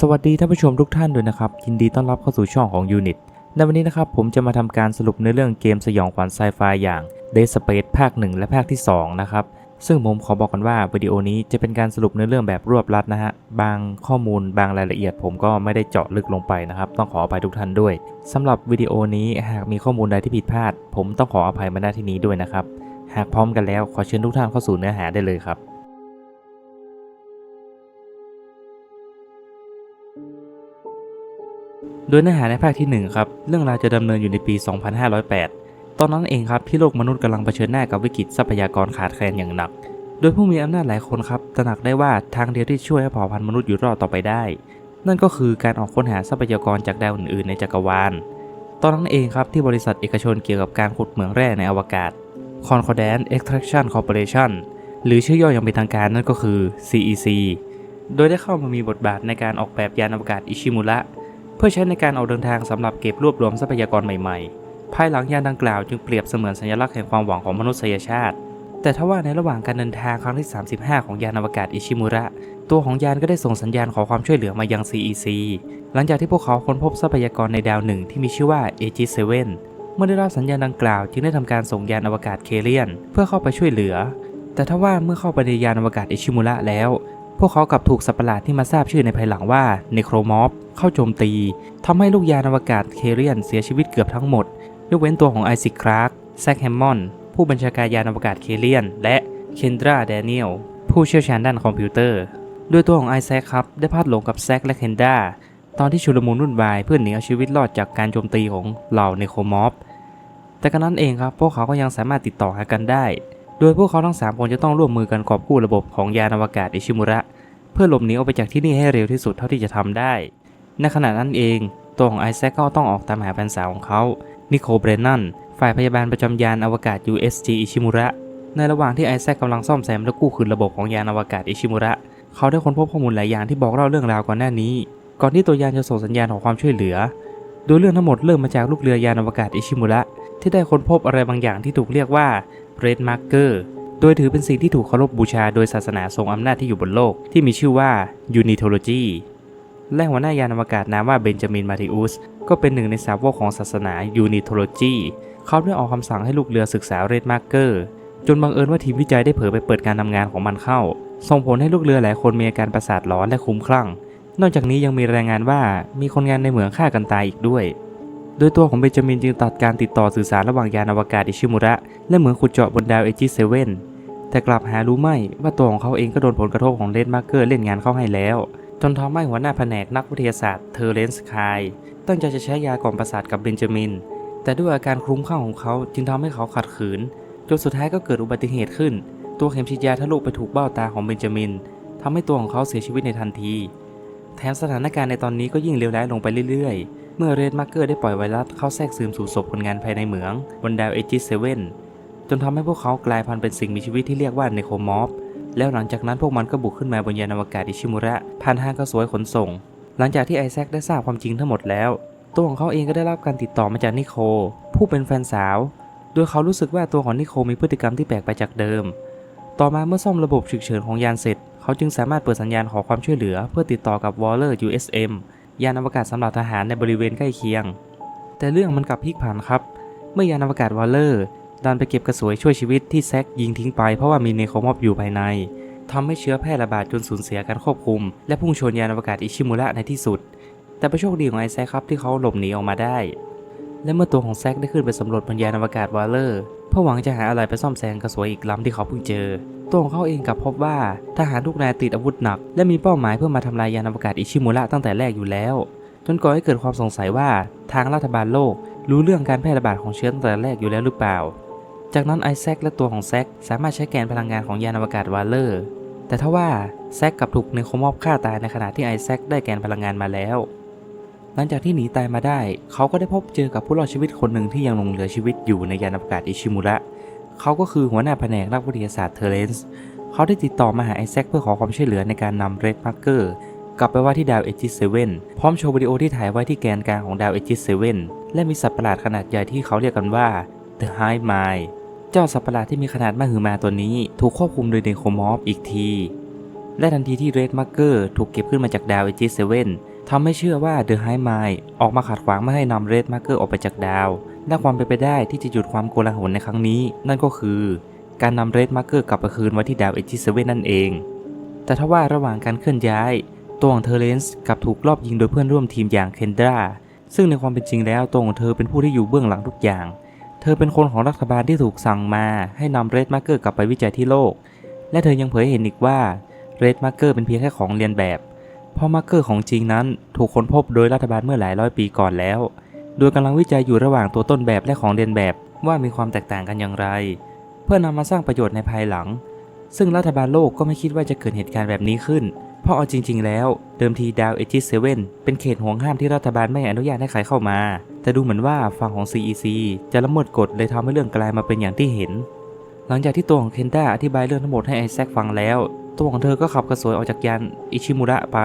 สวัสดีท่านผู้ชมทุกท่านด้วยนะครับ ยินดีต้อนรับเข้าสู่ช่องของ Unit ในวันนี้นะครับผมจะมาทำการสรุปในอเรื่องเกมสยองขวัญไซไฟอย่าง Dead Space ภาค 1 และภาคที่ 2 นะครับ ซึ่งผมขอบอกกันว่าวิดีโอนี้จะเป็นการสรุปในอเรื่องแบบรวบรัดนะฮะ บางข้อมูลบางรายละเอียด ผมก็ไม่ได้เจาะลึกลงไปนะครับ ต้องขออภัยทุกท่านด้วยสำหรับวิดีโอนี้หากมีข้อมูลใดที่ผิดพลาด ผมต้องขออภัยมาณที่นี้ด้วยนะครับ หากพร้อมกันแล้วขอเชิญทุกท่านเข้าสู่เนื้อหาได้เลยครับ ดยเนื้อหาในภาคที่1ครับเรื่องราวจะดำเนินอยู่ในปี 2508 ตอนนั้นเองครับที่โลกมนุษย์กำลังเผชิญหน้ากับวิกฤตทรัพยากรขาดแคลนอย่างหนัก โดยผู้มีอำนาจหลายคนครับตระหนักได้ว่าทางเดียวที่ช่วยให้เผ่าพันธุ์มนุษย์อยู่รอดต่อไปได้ นั่นก็คือการออกค้นหาทรัพยากรจากดาวอื่นๆในจักรวาล ตอนนั้นเองครับที่บริษัทเอกชนเกี่ยวกับการขุดเหมืองแร่ในอวกาศ Concordant Extraction Corporation หรือชื่อย่ออย่างเป็นทางการนั่นก็คือ CEC โดยได้เข้ามามีบทบาทในการออกแบบยานอวกาศอิชิมุระ เพื่อใช้ในการออกเดินทางสำหรับเก็บรวบรวมทรัพยากรใหม่ๆ ภายหลังยานดังกล่าวจึงเปรียบเสมือนสัญลักษณ์แห่งความหวังของมนุษยชาติ แต่ทว่าในระหว่างการเดินทางครั้งที่ 35 ของยานอวกาศอิชิมุระ ตัวของยานก็ได้ส่งสัญญาณขอความช่วยเหลือมายัง CEC หลังจากที่พวกเขาค้นพบทรัพยากรในดาวหนึ่งที่มีชื่อว่า AG7 เมื่อได้รับสัญญาณดังกล่าวจึงได้ทำการส่งยานอวกาศเคเลียน เพื่อเข้าไปช่วยเหลือ แต่ทว่าเมื่อเข้าไปในยานอวกาศอิชิมุระแล้ว พวกเขากลับถูกสัตว์ประหลาดที่มาทราบชื่อในภายหลังว่าเนโครมอฟเข้าโจมตีทำให้ลูกยานอวกาศเคเลียนเสียชีวิตเกือบทั้งหมด ยกเว้นตัวของไอซิกคลาร์กแซคแฮมมอนผู้บัญชาการยานอวกาศเคเลียน และเคนดราแดเนียลผู้เชี่ยวชาญด้านคอมพิวเตอร์ โดยตัวของไอแซคครับได้พลัดหลงกับแซคและเคนดราตอนที่ชุลมุนวุ่นวายเพื่อหนีเอาชีวิตรอดจากการโจมตีของเหล่าเนโครมอฟแต่กันนั้นเองครับพวกเขาก็ยังสามารถติดต่อหากันได้ ดยพวกเขาทั้งสามคนจะต้องร่วมมือกันกอบกู้ระบบของยานอวกาศอิชิมุระ เพื่อหลบหนีออกไปจากที่นี่ให้เร็วที่สุดเท่าที่จะทำได้ ในขณะนั้นเอง ตัวของไอแซคก็ต้องออกตามหาแฟนสาวของเขานิโคลเบรนนันฝ่ายพยาบาลประจำยานอวกาศ USG อิชิมุระ ในระหว่างที่ไอแซคกำลังซ่อมแซมและกู้คืนระบบของยานอวกาศอิชิมุระ เขาได้ค้นพบข้อมูลหลายอย่างที่บอกเล่าเรื่องราวก่อนหน้านี้ ก่อนที่ตัวยานจะส่งสัญญาณของความช่วยเหลือ โดยเรื่องทั้งหมดเริ่มมาจากลูกเรือยานอวกาศอิชิมุระ ที่ได้ค้นพบอะไรบางอย่างที่ถูกเรียกว่า Red Marker โดยถือเป็นสิ่งที่ถูกเคารพบูชาโดยศาสนาทรงอำนาจที่อยู่บนโลกที่มีชื่อว่า Unitology และหัวหน้ายานอวกาศนามว่าเบนจามินมาริอุสก็เป็นหนึ่งในสาวกของศาสนา Unitology เขาได้ออกคำสั่งให้ลูกเรือศึกษา Red Marker จนบังเอิญว่าทีมวิจัยได้เผยไปเปิดการทำงานของมันเข้า ส่งผลให้ลูกเรือหลายคนมีอาการประสาทร้อนและคุ้มคลั่ง นอกจากนี้ยังมีรายงานว่ามีคนงานในเหมืองฆ่ากันตายอีกด้วย โดยตัวของเบนจามินจึงตัดการติดต่อสื่อสารระหว่างยานอวกาศอิชิมุระ และเหมืองขุดเจาะบนดาวเอจิเซเว่นแต่กลับหารู้ไม่ว่าตัวของเขาเองก็โดนผลกระทบของเลนมาร์เกอร์เล่นงานเข้าให้แล้ว จนทำให้หัวหน้าแผนกนักวิทยาศาสตร์เทอร์เรนส์คายตั้งใจจะใช้ยากล่อมประสาทกับเบนจามิน แต่ด้วยอาการคลุ้มคลั่งของเขาจึงทำให้เขาขัดขืนจนสุดท้ายก็เกิดอุบัติเหตุขึ้น ตัวเข็มฉีดยาทะลุไปถูกเบ้าตาของเบนจามินทำให้ตัวของเขาเสียชีวิตในทันที แถมสถานการณ์ในตอนนี้ก็ยิ่งเลวร้ายลงไปเรื่อยๆ เมื่อเรดมาร์เกอร์ได้ปล่อยไวรัสเข้าแทรกซึมสู่ศพคนงานภายในเหมืองบนดาวเอจิสเซเว่นจนทำให้พวกเขากลายพันธุ์เป็นสิ่งมีชีวิตที่เรียกว่าเนโครมอฟแล้วหลังจากนั้นพวกมันก็บุกขึ้นมาบนยานอวกาศอิชิมุระผ่านทางกระสวยขนส่ง หลังจากที่ไอแซคได้ทราบความจริงทั้งหมดแล้ว ตัวของเขาเองก็ได้รับการติดต่อมาจากนิโคลผู้เป็นแฟนสาว โดยเขารู้สึกว่าตัวของนิโคลมีพฤติกรรมที่แปลกไปจากเดิม ต่อมาเมื่อซ่อมระบบฉุกเฉินของยานเสร็จ เขาจึงสามารถเปิดสัญญาณขอความช่วยเหลือ เพื่อติดต่อกับวอลเลอร์ USM ยานอวกาศสำหรับทหารในบริเวณใกล้เคียง แต่เรื่องมันกลับพลิกผันครับ เมื่อยานอวกาศวอลเลอร์ ดันไปเก็บกระสวยช่วยชีวิตที่แซกยิงทิ้งไปเพราะว่ามีเนโคมอบอยู่ภายในทำให้เชื้อแพร่ระบาดจนสูญเสียการควบคุม และพุ่งชนยานอวกาศอิชิมุระในที่สุด แต่เป็นโชคดีของไอแซคครับที่เขาหลบหนีออกมาได้ และเมื่อตัวของแซกได้ขึ้นไปสำรวจบนยานอวกาศวอลเลอร์เพื่อหวังจะหาอะไรไปซ่อมแซมกระสวยอีกลำที่เขาเพิ่งเจอ ตัวของเขาเองกลับพบว่าทหารทุกนายติดอาวุธหนัก และมีเป้าหมายเพื่อมาทำลายยานอวกาศอิชิมุระตั้งแต่แรกอยู่แล้ว จนก่อให้เกิดความสงสัยว่าทางรัฐบาลโลก รู้เรื่องการแพร่ระบาดของเชื้อตั้งแต่แรกอยู่แล้วหรือเปล่า จากนั้นไอแซคและตัวของแซคสามารถใช้แกนพลังงานของยานอวกาศวอลเลอร์แต่ทว่าแซกกลับถูกเนโครมอบฆ่าตายในขณะที่ไอแซคได้แกนพลังงานมาแล้ว หลังจากที่หนีตายมาได้ เขาก็ได้พบเจอกับผู้รอดชีวิตคนหนึ่งที่ยังหลงเหลือชีวิตอยู่ในยานอวกาศอิชิมุระ เขาก็คือหัวหน้าแผนกนักวิทยาศาสตร์เทเรนส์ เขาได้ติดต่อมาหาไอแซคเพื่อขอความช่วยเหลือในการนำเรดมาร์เกอร์กลับไปว่าที่ดาวเอจิสเซเว่นพร้อมโชว์วิดีโอที่ถ่ายไว้ที่แกนกลางของดาวเอจิสเซเว่นและมีสัตว์ประหลาดขนาดใหญ่ที่เขาเรียกกันว่า The Hive Mind เจ้าสัตว์ประหลาดที่มีขนาดมหึมาตัวนี้ ถูกควบคุมโดยเดนโคมอฟอีกที และทันทีที่เรดมาร์เกอร์ถูกเก็บขึ้นมาจากดาวเอจิเซเว่น ทำให้เชื่อว่าเดอะไฮไมล์ออกมาขัดขวางไม่ให้นำเรดมาร์เกอร์ออกไปจากดาว และความเป็นไปได้ที่จะหยุดความโกลาหลในครั้งนี้ นั่นก็คือ การนำเรดมาร์เกอร์กลับไปคืนไว้ที่ดาวเอจิเซเว่นนั่นเอง แต่ถ้าว่าระหว่างการเคลื่อนย้าย ตัวของเทอเรนซ์กลับถูกลอบยิงโดยเพื่อนร่วมทีมอย่างเคนดราซึ่งในความเป็นจริงแล้วตัวของเธอเป็นผู้ที่อยู่เบื้องหลังทุกอย่าง เธอเป็นคนของรัฐบาลที่ถูกสั่งมาให้นำเรดมาร์เกอร์กลับไปวิจัยที่โลก และเธอยังเผยเห็นอีกว่าเรดมาร์เกอร์เป็นเพียงแค่ของเรียนแบบ เพราะมาร์เกอร์ของจริงนั้นถูกค้นพบโดยรัฐบาลเมื่อหลายร้อยปีก่อนแล้ว โดยกำลังวิจัยอยู่ระหว่างตัวต้นแบบและของเรียนแบบว่ามีความแตกต่างกันอย่างไร เพื่อนำมาสร้างประโยชน์ในภายหลัง ซึ่งรัฐบาลโลกก็ไม่คิดว่าจะเกิดเหตุการณ์แบบนี้ขึ้น เพราะเอาจริง ๆ แล้ว เดิมทีดาวเอจิเซเว่นเป็นเขตห่วงห้ามที่รัฐบาลไม่อนุญาตให้ใครเข้ามา แต่ดูเหมือนว่าฝั่งของ CEC จะละเมิดกฎเลยทำให้เรื่องกลายมาเป็นอย่างที่เห็น หลังจากที่ตัวของเคนด้าอธิบายเรื่องทั้งหมดให้ไอแซคฟังแล้ว ตัวของเธอก็ขับกระสวยออกจากยานอิชิมุระไป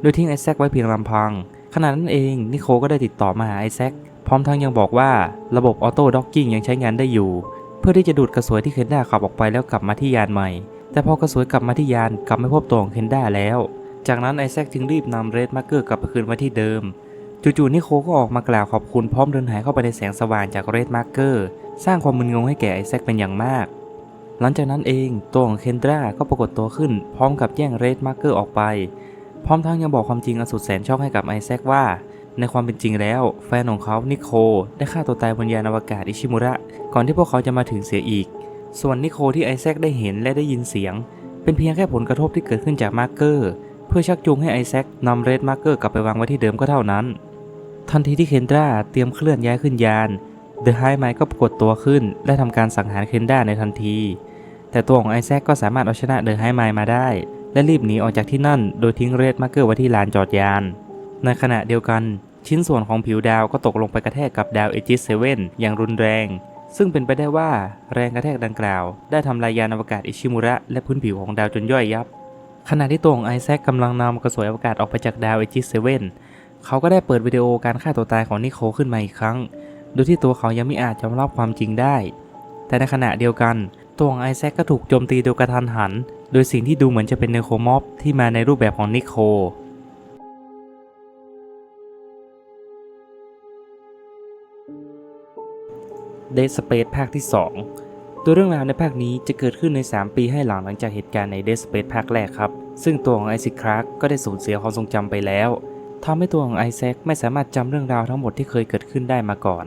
โดยทิ้งไอแซคไว้เพียงลำพัง ขณะนั้นเองนิโคก็ได้ติดต่อมาหาไอแซคพร้อมทั้งยังบอกว่าระบบออโต้ด็อกกิ้งยังใช้งานได้อยู่ เพื่อที่จะดูดกระสวยที่เคนด้าขับออกไปแล้วกลับมาที่ยานใหม่ แต่พอกระสวยกลับมาที่ยานกลับไม่พบตัวของเคนด้าแล้ว จากนั้นไอแซคจึงรีบนำเรดมาร์เกอร์กลับไปคืนไว้ที่เดิมจู่ๆนิโคก็ออกมากล่าวขอบคุณพร้อมเดินหายเข้าไปในแสงสว่างจากเรดมาร์เกอร์สร้างความมึนงงให้แก่ไอแซคเป็นอย่างมาก หลังจากนั้นเองตัวของเคนดราก็ปรากฏตัวขึ้น พร้อมกับแย่งเรดมาร์เกอร์ออกไป พร้อมทั้งยังบอกความจริงอันสุดแสนช็อกให้กับไอแซคว่า ในความเป็นจริงแล้ว แฟนของเขานิโคได้ฆ่าตัวตายบนยานอวกาศอิชิมุระ ก่อนที่พวกเขาจะมาถึงเสียอีก ส่วนนิโคที่ไอแซคได้เห็นและได้ยินเสียง เป็นเพียงแค่ผลกระทบที่เกิดขึ้นจากมาร์เกอร์ เพื่อชักจูงให้ไอแซคนำเรดมาร์เกอร์กลับไปวางไว้ที่เดิมก็เท่านั้น ทันทีที่เคนดราเตรียมเคลื่อนย้ายขึ้นยาน เดอะไฮไมก็ปรากฏตัวขึ้น และทำการสังหารเคนดราในทันที แต่ตัวของไอแซคก็สามารถเอาชนะเดอะไฮไมมาได้ และรีบหนีออกจากที่นั่น โดยทิ้งเรดมาร์เกอร์ไว้ที่ลานจอดยาน ในขณะเดียวกัน ชิ้นส่วนของผิวดาวก็ตกลงไปกระแทกกับดาวเอจิสเซเว่นอย่างรุนแรง ซึ่งเป็นไปได้ว่าแรงกระแทกดังกล่าว ได้ทำลายยานอวกาศอิชิมุระและพื้นผิวของดาวจนย่อยยับ ขณะที่ตัวของไอแซคกำลังนำกระสวยอวกาศออกไปจากดาวเอจิสเซเว่นเขาก็ได้เปิดวิดีโอการฆ่าตัวตายของนิโคขึ้นมาอีกครั้ง โดยที่ตัวเขายังไม่อาจยอมรับความจริงได้ แต่ในขณะเดียวกันตัวของไอแซคก็ถูกโจมตีโดยกระทันหัน โดยสิ่งที่ดูเหมือนจะเป็นเนโครมอฟที่มาในรูปแบบของนิโคเดสเปซภาคที่ 2 ตัวเรื่องราวในภาคนี้จะเกิดขึ้นใน 3 ปีให้หลังหลังจากเหตุการณ์ในเดสเปซภาคแรกครับ ซึ่งตัวของไอซิคลาร์กก็ได้สูญเสียความทรงจำไปแล้วทำให้ตัวของไอแซคไม่สามารถจำเรื่องราวทั้งหมดที่เคยเกิดขึ้นได้มาก่อน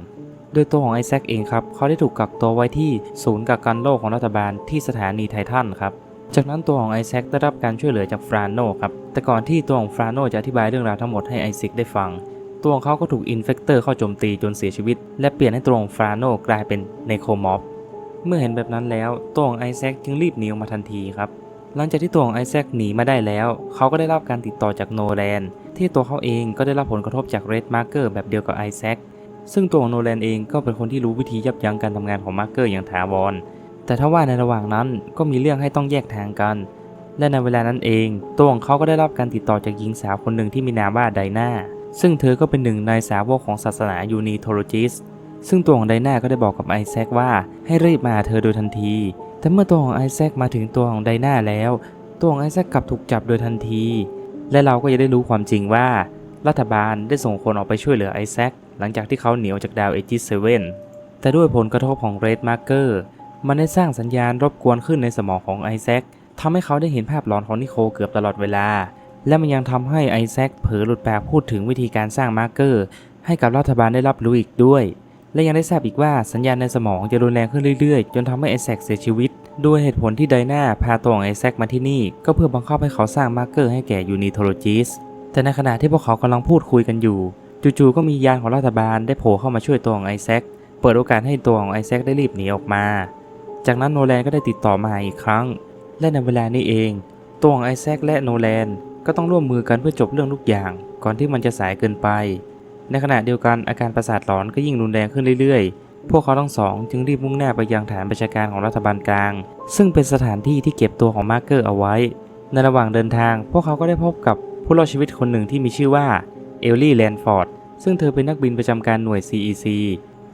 โดยตัวของไอแซคเองครับเขาได้ถูกกักตัวไว้ที่ศูนย์กักกันโรคของรัฐบาลที่สถานีไททันครับจากนั้นตัวของไอแซคได้รับการช่วยเหลือจากฟรานโนครับแต่ก่อนที่ตัวของฟรานโนจะอธิบายเรื่องราวทั้งหมดให้ไอซิกได้ฟัง ตัวของเขาก็ถูกอินเฟกเตอร์เข้าโจมตีจนเสียชีวิต และเปลี่ยนให้ตัวของฟรานโนกลายเป็นเนโคมอฟเมื่อเห็นแบบนั้นแล้วตัวของไอแซคจึงรีบหนีออกมาทันทีครับหลังจากที่ตัวของไอแซคหนีมาได้แล้ว เขาก็ได้รับการติดต่อจากโนแลนที่ตัวเขาเองก็ได้รับผลกระทบจากเรดมาร์เกอร์แบบเดียวกับไอแซค ซึ่งตัวของโนแลนเองก็เป็นคนที่รู้วิธียับยั้งการทำงานของมาร์เกอร์อย่างถาวร แต่ถ้าว่าในระหว่างนั้นก็มีเรื่องให้ต้องแยกทางกัน และในเวลานั้นเอง ตัวของเขาก็ได้รับการติดต่อจากหญิงสาวคนหนึ่งที่มีนามว่าไดนาซึ่งเธอก็เป็นหนึ่งในสาวกของศาสนายูนีโทโลจิสซึ่งตัวของไดนาก็ได้บอกกับไอแซคว่าให้รีบมาหาเธอโดยทันที แต่เมื่อตัวของไอแซคมาถึงตัวของไดนาแล้ว ตัวของไอแซคกลับถูกจับโดยทันที และเราก็จะได้รู้ความจริงว่า รัฐบาลได้ส่งคนออกไปช่วยเหลือไอแซค หลังจากที่เขาหนีออกจากดาวเอจิสเซเว่นแต่ด้วยผลกระทบของเรดมาร์เกอร์มันได้สร้างสัญญาณรบกวนขึ้นในสมองของไอแซคทำให้เขาได้เห็นภาพหลอนของนิโคเกือบตลอดเวลา และมันยังทำให้ไอแซคเผลอหลุดปากพูดถึงวิธีการสร้างมาร์เกอร์ ให้กับรัฐบาลได้รับรู้อีกด้วย และยังได้ทราบอีกว่าสัญญาณในสมองจะรุนแรงขึ้นเรื่อยๆ จนทำให้ไอแซคเสียชีวิต ด้วยเหตุผลที่ไดนาพาตัวของไอแซคมาที่นี่ ก็เพื่อบังคับให้เขาสร้างมาร์เกอร์ให้แก่ยูนิโทโลจิสแต่ในขณะที่พวกเขากำลังพูดคุยกันอยู่ จู่ๆก็มียานของรัฐบาลได้โผล่เข้ามาช่วยตัวของไอแซค เปิดโอกาสให้ตัวของไอแซคได้รีบหนีออกมา จากนั้นโนแลนก็ได้ติดต่อมาอีกครั้ง และในเวลานี้เอง ตัวของไอแซคและโนแลนก็ต้องร่วมมือกันเพื่อจบเรื่องทุกอย่าง ก่อนที่มันจะสายเกินไป ในขณะเดียวกันอาการประสาทหลอนก็ยิ่งรุนแรงขึ้นเรื่อยๆ พวกเขาทั้งสองจึงรีบมุ่งหน้าไปยังฐานประชาการของรัฐบาลกลาง ซึ่งเป็นสถานที่ที่เก็บตัวของมาร์เกอร์เอาไว้ ในระหว่างเดินทาง พวกเขาก็ได้พบกับผู้รอดชีวิตคนหนึ่งที่มีชื่อว่า เอลลี่แลนฟอร์ด ซึ่งเธอเป็นนักบินประจำการหน่วย CEC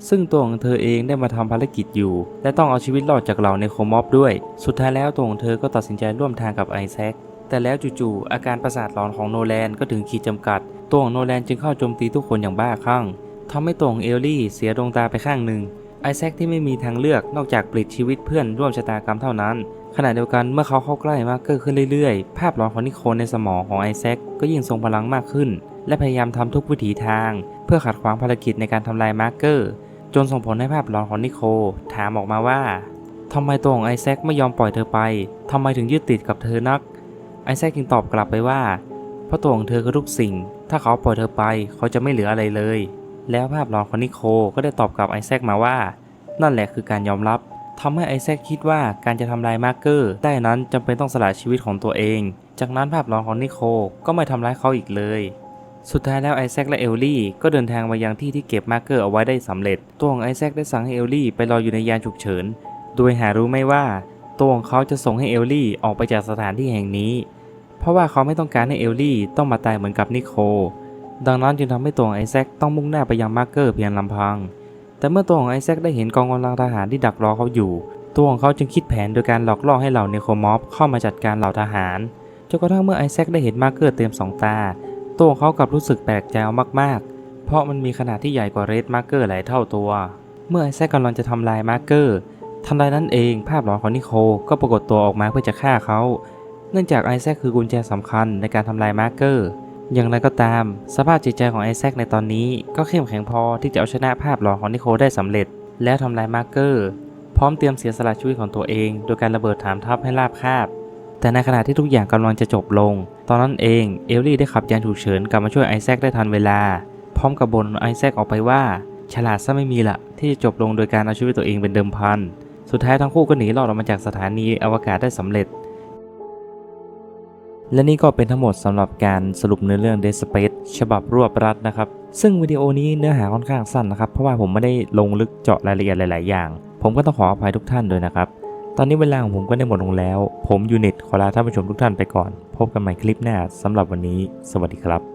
ซึ่งตัวของเธอเองได้มาทำภารกิจอยู่ และต้องเอาชีวิตรอดจากเหล่าในโคมอฟด้วย สุดท้ายแล้วตัวของเธอก็ตัดสินใจร่วมทางกับไอแซคแต่แล้วจู่ๆอาการประสาทหลอนของโนแลนก็ถึงขีดจำกัด ตัวของโนแลนจึงเข้าโจมตีทุกคนอย่างบ้าคลั่งทำให้ตัวของเอลลี่เสียดวงตาไปข้างหนึ่งไอแซคที่ไม่มีทางเลือกนอกจากปลิดชีวิตเพื่อนร่วมชะตากรรมเท่านั้น ขณะเดียวกันเมื่อเขาเข้าใกล้มากกอร์ขึ้นเรื่อยๆ ภาพหลอนของนิโคลในสมองของไอแซคก็ยิ่งทรงพลังมากขึ้น และพยายามทำทุกวิถีทาง เพื่อขัดขวางภารกิจในการทำลายมาร์เกอร์ จนส่งผลให้ภาพหลอนของนิโคลถามออกมาว่าทำไมตัวของไอแซคไม่ยอมปล่อยเธอไปทำไมถึงยึดติดกับเธอนัก ไอแซคจึงตอบกลับไปว่า เพราะตัวของเธอคือทุกสิ่ง ถ้าเขาปล่อยเธอไปเขาจะไม่เหลืออะไรเลย แล้วภาพหลอนของนิโคลก็ได้ตอบกลับไอแซคมาว่า นั่นแหละคือการยอมรับทำให้ไอแซคคิดว่าการจะทำลายมาร์เกอร์ได้นั้นจำเป็นต้องสละชีวิตของตัวเอง จากนั้นภาพหลอนของนิโคลก็ไม่ทำร้ายเขาอีกเลย สุดท้ายแล้วไอแซคและเอลลี่ก็เดินทางมายังที่ที่เก็บมาร์เกอร์เอาไว้ได้สำเร็จ ตัวของไอแซคได้สั่งให้เอลลี่ไปรออยู่ในยานฉุกเฉิน โดยหารู้ไม่ว่าตัวของเขาจะส่งให้เอลลี่ออกไปจากสถานที่แห่งนี้ เพราะว่าเขาไม่ต้องการให้เอลลี่ต้องมาตายเหมือนกับนิโคดังนั้นจึงทำให้ตัวของไอแซคต้องมุ่งหน้าไปยังมาร์เกอร์เพียงลำพัง แต่เมื่อตัวของไอแซคได้เห็นกองกำลังทหารที่ดักรอเขาอยู่ ตัวของเขาจึงคิดแผนโดยการหลอกล่อให้เหล่าเนโครมอฟเข้ามาจัดการเหล่าทหาร จนกระทั่งเมื่อไอแซคได้เห็นมาร์เกอร์เต็มสองตา ตัวเขากลับรู้สึกแปลกใจมากๆ เพราะมันมีขนาดที่ใหญ่กว่าเรดมาร์เกอร์หลายเท่าตัว เมื่อไอแซคกำลังจะทำลายมาร์เกอร์ทันใดนั้นเองภาพหลอนของนิโคลก็ปรากฏตัวออกมาเพื่อจะฆ่าเขา เนื่องจากไอแซคคือกุญแจสำคัญในการทำลายมาร์เกอร์ อย่างไรก็ตาม สภาพจิตใจของไอแซคในตอนนี้ก็เข้มแข็งพอที่จะเอาชนะภาพหลอนของนิโคลได้สำเร็จ แล้วทำลายมาร์เกอร์ พร้อมเตรียมเสียสละชีวิตของตัวเอง โดยการระเบิดฐานทัพให้ราบคาบ แต่ในขณะที่ทุกอย่างกำลังจะจบลง ตอนนั้นเองเอลลี่ได้ขับยานฉุกเฉินกลับมาช่วยไอแซคได้ทันเวลา พร้อมกับบนไอแซคออกไปว่า ฉลาดซะไม่มีละที่จะจบลงโดยการเอาชีวิตตัวเองเป็นเดิมพัน สุดท้ายทั้งคู่ก็หนีรอดออกมาจากสถานีอวกาศได้สำเร็จ และนี่ก็เป็นทั้งหมดสำหรับการสรุปเนื้อเรื่อง Dead Space ฉบับรวบรัดนะครับ ซึ่งวิดีโอนี้เนื้อหาค่อนข้างสั้นนะครับ เพราะว่าผมไม่ได้ลงลึกเจาะรายละเอียดหลาย ๆ อย่าง ผมก็ต้องขออภัยทุกท่านด้วยนะครับ ตอนนี้เวลาของผมก็ได้หมดลงแล้ว ผมยูนิตขอลาท่านผู้ชมทุกท่านไปก่อน พบกันใหม่คลิปหน้าสำหรับวันนี้ สวัสดีครับ